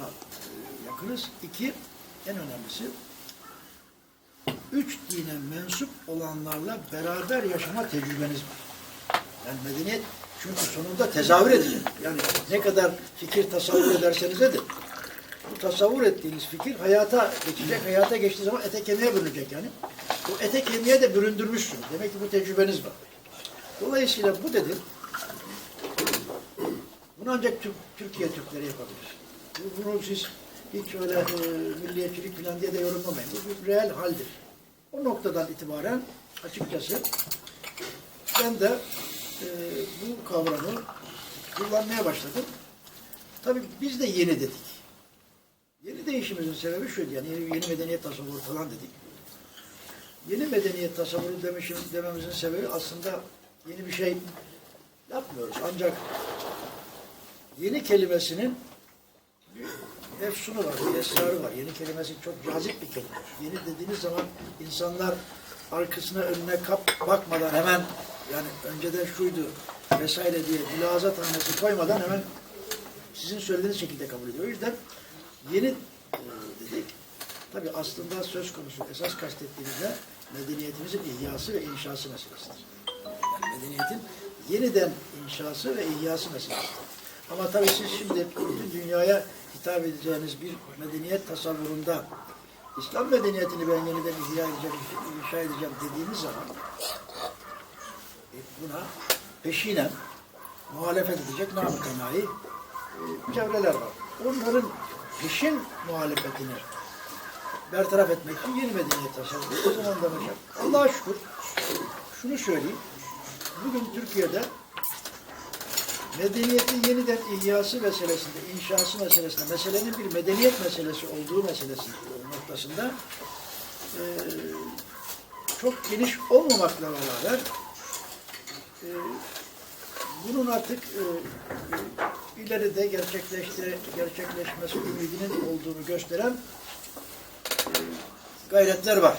buna e, yakınız. İki, en önemlisi üç dine mensup olanlarla beraber yaşama tecrübeniz var. Yani medeniyet çünkü sonunda tezahür edecek. Yani ne kadar fikir tasavvur ederseniz edin. Bu tasavvur ettiğiniz fikir hayata geçecek. Hayata geçtiği zaman ete kemiğe bürünecek yani. Bu ete kemiğe de büründürmüşsünüz. Demek ki bu tecrübeniz var. Dolayısıyla bu dedim. Bunu ancak Türk, Türkiye Türkleri yapabilir. Bu- Bunu siz hiç öyle e, milliyetçilik falan diye de yorumlamayın. Bu bir reel haldir. O noktadan itibaren açıkçası ben de e, bu kavramı kullanmaya başladım. Tabii biz de yeni dedik. Yeni değişimimizin sebebi şuydu yani yeni, yeni medeniyet tasavvuru falan dedik. Yeni medeniyet tasavvuru demişim, dememizin sebebi aslında yeni bir şey yapmıyoruz. Ancak yeni kelimesinin efsunu var, bir esrarı var. Yeni kelimesi çok cazip bir kelime. Yeni dediğiniz zaman insanlar arkasına önüne kap bakmadan hemen yani önceden şuydu vesaire diye mülaza tanesi koymadan hemen sizin söylediğiniz şekilde kabul ediyor. O yüzden yeni e, dedik. Tabi aslında söz konusu esas kastettiğimizde medeniyetimizin ihyası ve inşası meselesidir. Yani medeniyetin yeniden inşası ve ihyası meselesidir. Ama tabii siz şimdi bütün dünyaya hitap edeceğiniz bir medeniyet tasavvurunda İslam medeniyetini ben yeniden ihya edeceğim, inşa edeceğim dediğiniz zaman e, buna peşinen muhalefet edecek namütenayi e, çevreler var. Onların peşin muhalefetini bertaraf etmek için yeni medeniyet tasavvuru. O zaman da hocam Allah'a şükür şunu söyleyeyim. Bugün Türkiye'de medeniyetin yeniden ihyası meselesinde, inşası meselesinde, meselenin bir medeniyet meselesi olduğu meselesi noktasında e, çok geniş olmamakla beraber e, bunun artık e, e, ileride gerçekleşmesi ümidinin olduğunu gösteren e, gayretler var.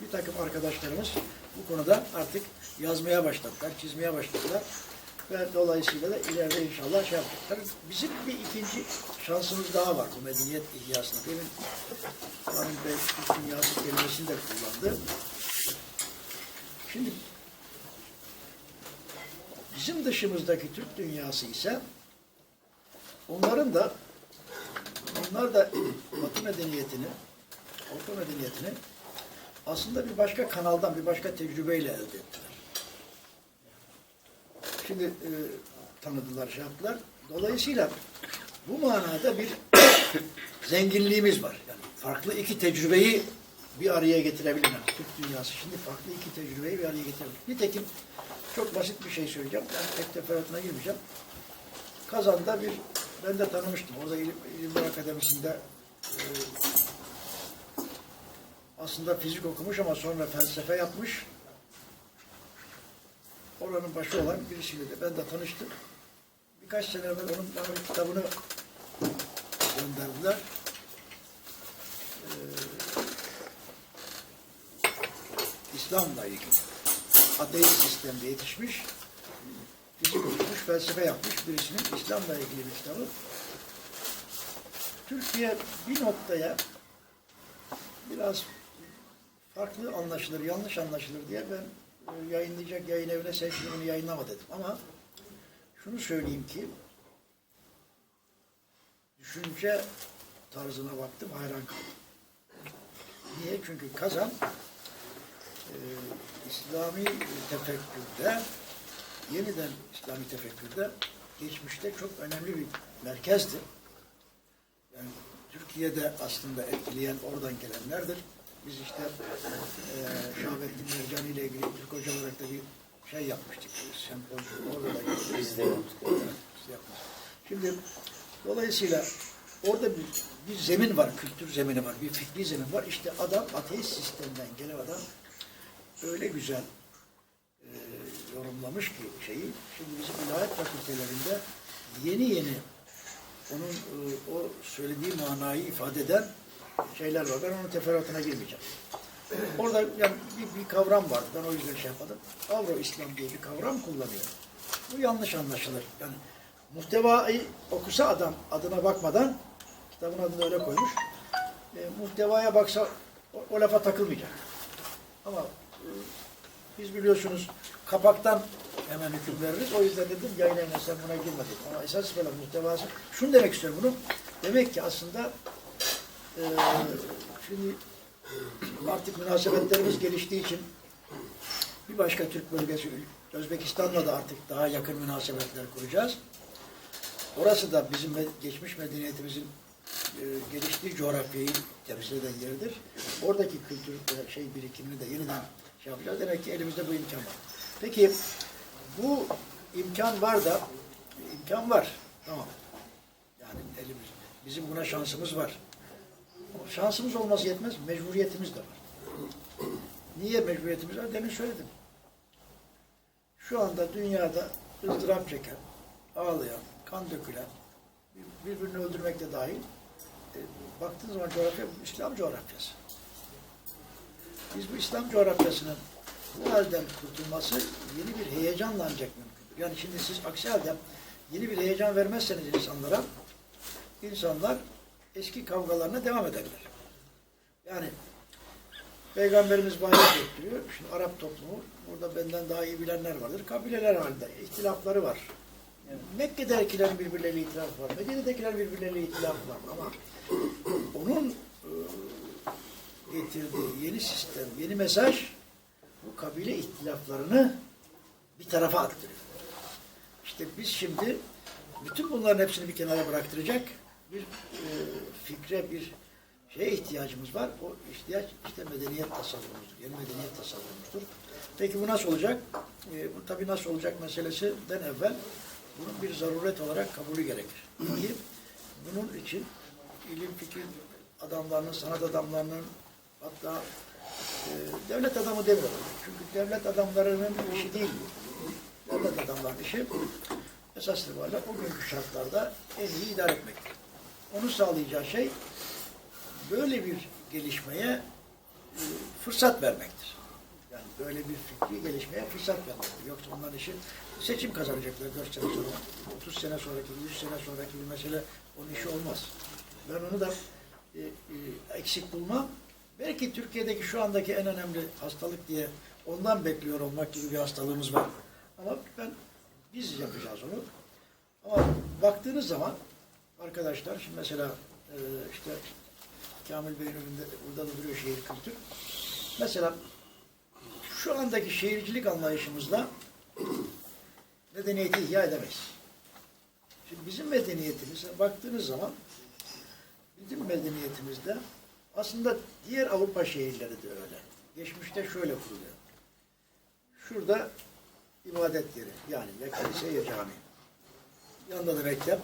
Bir takım arkadaşlarımız bu konuda artık yazmaya başladılar, çizmeye başladılar. Ve dolayısıyla da ileride inşallah şey yapacaklar. Bizim bir ikinci şansımız daha var bu medeniyet ihyasında. Demin Rahmi Bey dünyası kelimesini de kullandı. Şimdi bizim dışımızdaki Türk dünyası ise onların da onlar da Batı medeniyetini, Avrupa medeniyetini aslında bir başka kanaldan, bir başka tecrübeyle elde ettiler. Şimdi e, tanıdılar, şey. Dolayısıyla bu manada bir zenginliğimiz var. Yani farklı iki tecrübeyi bir araya getirebilir. Türk dünyası şimdi farklı iki tecrübeyi bir araya getirebilir. Nitekim çok basit bir şey söyleyeceğim. Yani pek teferruatına girmeyeceğim. Kazan'da bir, ben de tanımıştım. Orada İlim, İlimler Akademisi'nde e, aslında fizik okumuş ama sonra felsefe yapmış. Oranın başı olan birisiyle ben de tanıştım. Birkaç sene evvel onun bana bir kitabını gönderdiler. Ee, İslam'la ilgili. Ateist sistemde yetişmiş, fizik okumuş, felsefe yapmış birisinin İslam'la ilgili bir kitabı. Türkiye bir noktaya biraz farklı anlaşılır, yanlış anlaşılır diye ben yayınlayacak yayın evine seçtim bunu yayınlama dedim. Ama şunu söyleyeyim ki düşünce tarzına baktım, hayran kaldım. Niye? Çünkü Kazan e, İslami tefekkürde yeniden İslami tefekkürde geçmişte çok önemli bir merkezdi. Yani Türkiye'de aslında etkileyen oradan gelenlerdir. Biz işte e, Şahabettin Mercani ile ilgili Türk Hoca olarak da bir şey yapmıştık. Sempozyum orada da. Biz de yaptık. Evet, biz yapmıştık. Şimdi dolayısıyla orada bir, bir zemin var, kültür zemini var, bir fikri zemin var. İşte adam ateist sistemden gelen adam öyle güzel e, yorumlamış ki şeyi. Şimdi bizim ilahiyat fakültelerinde yeni yeni onun e, o söylediği manayı ifade eden şeyler var. Ben onun teferruatına girmeyeceğim. Orada yani bir, bir kavram var. Ben o yüzden şey yapmadım. Avro İslam diye bir kavram kullanıyor. Bu yanlış anlaşılır. Yani muhtevayı okusa adam adına bakmadan Kitabın adını öyle koymuş. E, muhtevaya baksa o, o lafa takılmayacak. Ama e, biz biliyorsunuz kapaktan hemen hüküm veririz. O yüzden dedim yayına yine sen buna girme dedim. Ama esas böyle muhtevası. Şunu demek istiyorum bunu. Demek ki aslında e, şimdi artık münasebetlerimiz geliştiği için bir başka Türk bölgesi Özbekistan'la da artık daha yakın münasebetler kuracağız. Orası da bizim geçmiş medeniyetimizin e, geliştiği coğrafyayı temsil eden yerdir. Oradaki kültür ve şey birikimini de yeniden şey yapacağız. Demek ki elimizde bu imkan var. Peki bu imkan var da imkan var. Tamam. Yani elimiz, bizim buna şansımız var. Şansımız olması yetmez, mecburiyetimiz de var. Niye mecburiyetimiz var? Demin söyledim. Şu anda dünyada ızdırap çeken, ağlayan, kan dökülen, bir- birbirini öldürmek de dahil, e, baktığınız zaman coğrafya İslam coğrafyası. Biz bu İslam coğrafyasının bu halden kurtulması yeni bir heyecanla ancak mümkündür. Yani şimdi siz aksi halde yeni bir heyecan vermezseniz insanlara, insanlar eski kavgalarına devam ederler. Yani Peygamberimiz bayrak ettiriyor. Şimdi Arap toplumu, burada benden daha iyi bilenler vardır. Kabileler halinde, ihtilafları var. Yani Mekke'dekilerin birbirleriyle itilafı var. Medine'dekiler birbirleriyle itilafı var. Ama onun e, getirdiği yeni sistem, yeni mesaj bu kabile ihtilaflarını bir tarafa attırıyor. İşte biz şimdi bütün bunların hepsini bir kenara bıraktıracak bir e, fikre, bir şeye ihtiyacımız var. O ihtiyaç işte medeniyet tasavvurumuzdur. Yeni medeniyet tasavvurumuzdur. Peki bu nasıl olacak? E, bu tabii nasıl olacak meselesinden evvel bunun bir zaruret olarak kabulü gerekir. Niye? Bunun için ilim fikir adamlarının, sanat adamlarının hatta e, devlet adamı demiyorum. Çünkü devlet adamlarının işi değil. Devlet adamlarının işi esas itibariyle o şartlarda en iyi idare etmektir. Onu sağlayacağı şey böyle bir gelişmeye e, fırsat vermektir. Yani böyle bir fikri gelişmeye fırsat vermektir. Yoksa onların işi seçim kazanacaklar 4 sene sonra, 30 sene sonraki, 100 sene sonraki bir mesele onun işi olmaz. Ben onu da e, e, eksik bulmam. Belki Türkiye'deki şu andaki en önemli hastalık diye ondan bekliyor olmak gibi bir hastalığımız var. Ama ben biz yapacağız onu. Ama baktığınız zaman arkadaşlar şimdi mesela e, işte Kamil Bey'in önünde burada da duruyor şehir kültür. Mesela şu andaki şehircilik anlayışımızla medeniyeti ihya edemeyiz. Şimdi bizim medeniyetimize baktığınız zaman bizim medeniyetimizde aslında diğer Avrupa şehirleri de öyle. Geçmişte şöyle kuruluyor. Şurada ibadet yeri yani ya kilise ya cami. Yanında da mektep.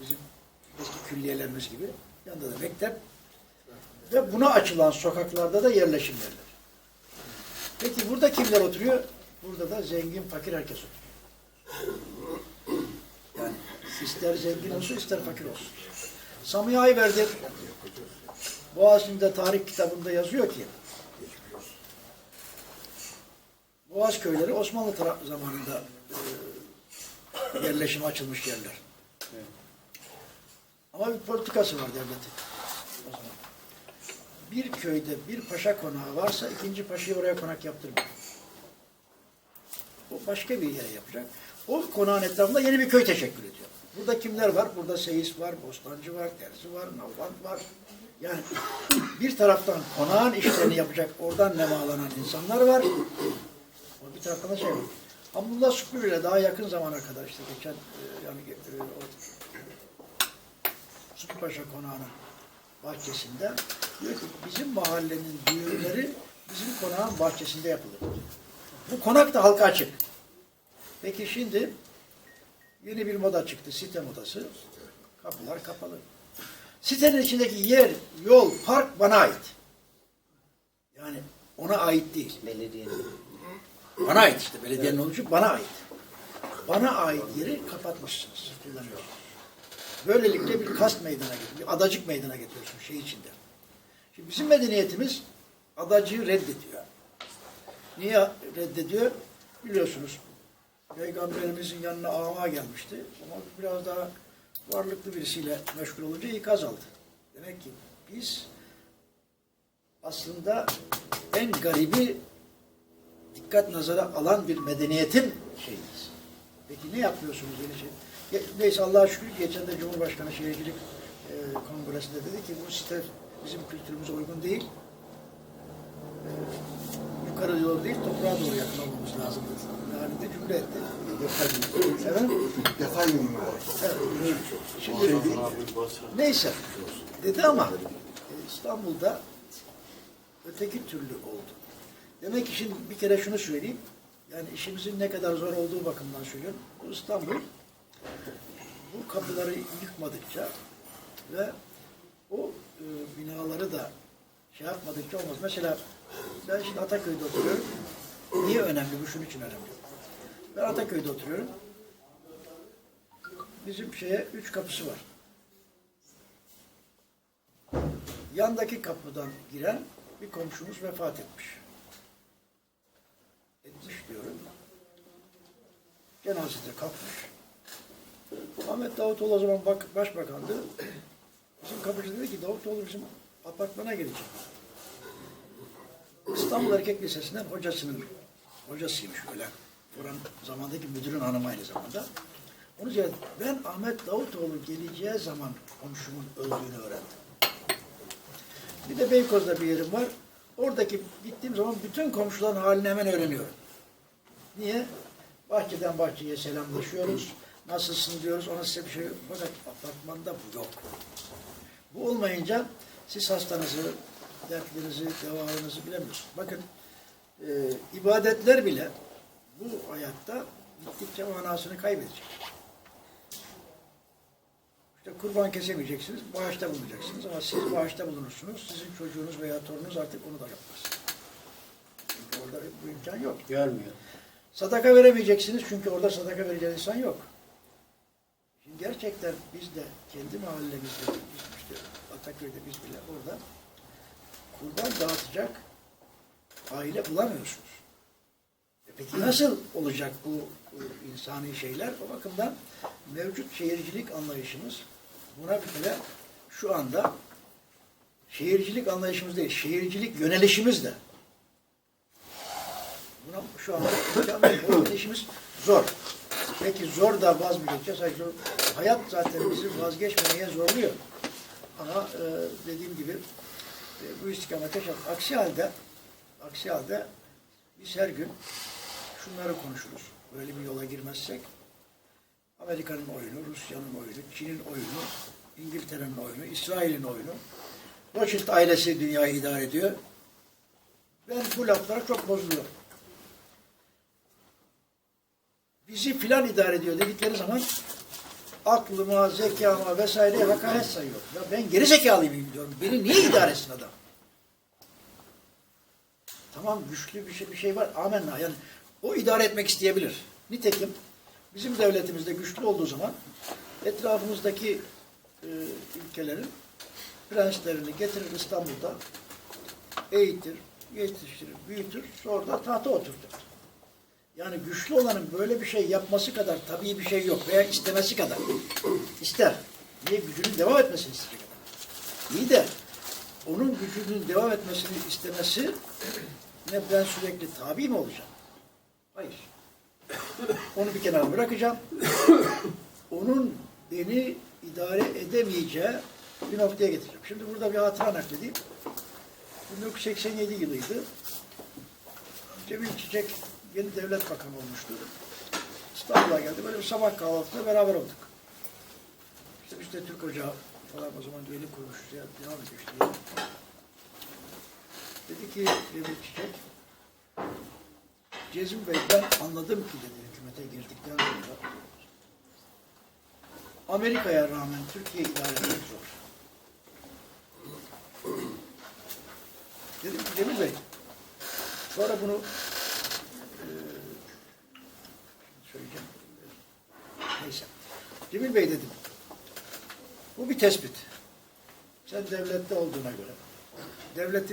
Bizim eski külliyelerimiz gibi. Yanında da mektep. Ve buna açılan sokaklarda da yerleşim yerleri. Peki burada kimler oturuyor? Burada da zengin, fakir herkes oturuyor. Yani ister zengin olsun, ister fakir olsun. Sami Ayverdi Boğaziçi'nde tarih kitabında yazıyor ki Boğaz köyleri Osmanlı zamanında e, yerleşime açılmış yerler. Ama bir politikası var devletin. O zaman. Bir köyde bir paşa konağı varsa ikinci paşayı oraya konak yaptırmıyor. O başka bir yere yapacak. O konağın etrafında yeni bir köy teşekkür ediyor. Burada kimler var? Burada seyis var, bostancı var, terzi var, nalbant var. Yani bir taraftan konağın işlerini yapacak, oradan nemalanan insanlar var. O bir taraftan da şey var. Abdullah Şükrü ile daha yakın zamana kadar işte geçen e, yani e, o Sıtkı Paşa konağının bahçesinde diyor ki bizim mahallenin düğünleri bizim konağın bahçesinde yapılır. Bu konak da halka açık. Peki şimdi yeni bir moda çıktı, site modası. Kapılar kapalı. Sitenin içindeki yer, yol, park bana ait. Yani ona ait değil. Belediyenin. Bana ait işte. Belediyenin oluşu bana ait. Bana ait yeri kapatmışsınız. Kullanıyorsunuz. Böylelikle bir kast meydana getiriyor. Bir adacık meydana getiriyorsun şey içinde. Şimdi bizim medeniyetimiz adacığı reddediyor. Niye reddediyor? Biliyorsunuz Peygamberimizin yanına ama gelmişti. Ama biraz daha varlıklı birisiyle meşgul olunca ikaz aldı. Demek ki biz aslında en garibi dikkat nazara alan bir medeniyetin şeyiyiz. Peki ne yapıyorsunuz yeni şey? Neyse Allah'a şükür geçen de Cumhurbaşkanı Şehircilik e, Kongresi'nde dedi ki bu site bizim kültürümüze uygun değil. E, yukarı doğru değil, toprağa doğru yakın olmamız lazım dedi. Yani de cümle etti. Efendim? Detay. Evet. Şimdi neyse dedi ama e, İstanbul'da öteki türlü oldu. Demek ki şimdi bir kere şunu söyleyeyim. Yani işimizin ne kadar zor olduğu bakımından söylüyorum. Bu İstanbul bu kapıları yıkmadıkça ve o e, binaları da şey yapmadıkça olmaz. Mesela ben şimdi Ataköy'de oturuyorum. Niye önemli? Bu şunun için önemli. Ben Ataköy'de oturuyorum. Bizim şeye üç kapısı var. Yandaki kapıdan giren bir komşumuz vefat. Etmiş diyorum. Cenazede kalkmış. Ahmet Davutoğlu o zaman bak, başbakandı. Bizim kapıcı dedi ki Davutoğlu bizim apartmana gelecek. İstanbul Erkek Lisesi'nden hocasının hocasıymış öyle. Oranın zamandaki müdürün hanımı aynı zamanda. Onu ziyaret Ben Ahmet Davutoğlu geleceği zaman komşumun öldüğünü öğrendim. Bir de Beykoz'da bir yerim var. Oradaki gittiğim zaman bütün komşuların halini hemen öğreniyorum. Niye? Bahçeden bahçeye selamlaşıyoruz. Nasılsın diyoruz. Ona size bir şey yok. Fakat apartmanda bu yok. Bu olmayınca siz hastanızı, dertlerinizi, devalarınızı bilemiyorsunuz. Bakın e, ibadetler bile bu hayatta gittikçe manasını kaybedecek. İşte kurban kesemeyeceksiniz, bağışta bulunacaksınız ama siz bağışta bulunursunuz. Sizin çocuğunuz veya torununuz artık onu da yapmaz. Çünkü orada bu imkan yok. Görmüyor. Sadaka veremeyeceksiniz çünkü orada sadaka verecek insan yok. Şimdi gerçekten biz de kendi mahallemizde, biz işte Ataköy'de biz bile orada kurban dağıtacak aile bulamıyorsunuz. E peki nasıl olacak bu, bu insani şeyler? O bakımdan mevcut şehircilik anlayışımız buna bir kere şu anda şehircilik anlayışımız değil, şehircilik yönelişimiz de Buna şu anda imkan yok. Bu yönetişimiz zor. Peki zor da vaz mı geçeceğiz? Hayır. Hayat zaten bizi vazgeçmemeye zorluyor. Ama e, dediğim gibi e, bu istikamete şart. Aksi halde aksi halde biz her gün şunları konuşuruz. Böyle bir yola girmezsek Amerika'nın oyunu, Rusya'nın oyunu, Çin'in oyunu, İngiltere'nin oyunu, İsrail'in oyunu. Rothschild ailesi dünyayı idare ediyor. Ben bu laflara çok bozuluyorum. Bizi filan idare ediyor dedikleri zaman aklıma, zekama vesaireye hakaret sayıyor. Ya ben geri zekalıyım diyorum. Beni niye idare etsin adam? Tamam güçlü bir şey, bir şey var. Amenna. Yani o idare etmek isteyebilir. Nitekim bizim devletimizde güçlü olduğu zaman etrafımızdaki e, ülkelerin prenslerini getirir İstanbul'da eğitir, yetiştirir, büyütür, sonra da tahta oturtur. Yani güçlü olanın böyle bir şey yapması kadar tabii bir şey yok veya istemesi kadar. İster. Niye gücünün devam etmesini isteyecek adam. İyi de onun gücünün devam etmesini istemesi ne ben sürekli tabi mi olacağım? Hayır. Onu bir kenara bırakacağım. Onun beni idare edemeyeceği bir noktaya getireceğim. Şimdi burada bir hatıra nakledeyim. 1987 yılıydı. Cemil Çiçek yeni devlet bakanı olmuştu. İstanbul'a geldi. Böyle bir sabah kahvaltısında beraber olduk. İşte biz de Türk Ocağı falan o zaman yeni kurmuşuz ya. Devam ediyor işte. Dedi ki Cemil Çiçek Cezmi Bey ben anladım ki dedi hükümete girdikten sonra Amerika'ya rağmen Türkiye idare etmek zor. Dedim ki Cemil Bey sonra bunu eee, söyleyeceğim. Neyse. Cemil Bey dedim. Bu bir tespit. Sen devlette olduğuna göre devletin